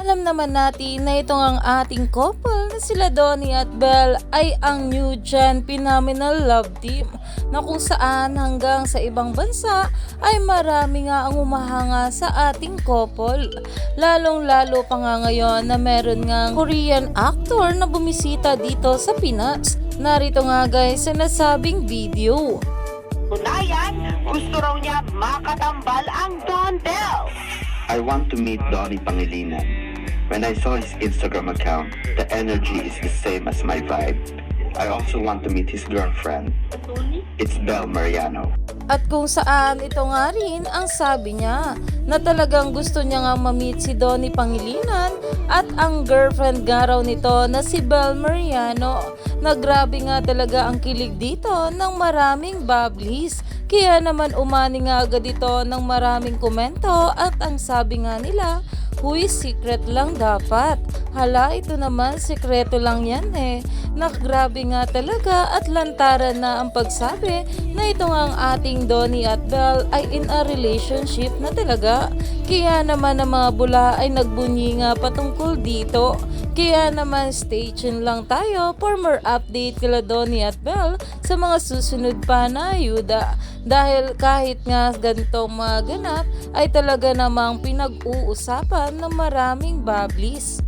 Alam naman natin na itong ang ating couple na sila Donnie at Belle ay ang new gen phenomenal love team na kung saan hanggang sa ibang bansa ay marami nga ang umahanga sa ating couple. Lalong lalo pa nga ngayon na meron nga Korean actor na bumisita dito sa Pinas. Narito nga guys sa nasabing video. Unayan, gusto raw niya makatambal ang Don Bell. I want to meet Donnie Pangilinan. When I saw his Instagram account, the energy is the same as my vibe. I also want to meet his girlfriend. It's Belle Mariano. At kung saan ito nga rin ang sabi niya na talagang gusto niya nga ma-meet si Donnie Pangilinan at ang girlfriend nga raw nito na si Bel Mariano na grabe nga talaga ang kilig dito ng maraming bablis. Kaya naman umani nga agad ito ng maraming komento at ang sabi nga nila Huy, secret lang dapat. Hala, ito naman, sekreto lang yan eh. Nakagrabe nga talaga at lantaran na ang pagsabi na ito nga ang ating Donnie at Belle ay in a relationship na talaga. Kaya naman ang mga bula ay nagbunyi nga patungkol dito. Kaya naman stay tuned lang tayo for more update kila Donnie at Belle sa mga susunod pa na ayuda. Dahil kahit nga ganitong mga ganap ay talaga namang pinag-uusapan ng maraming bablis.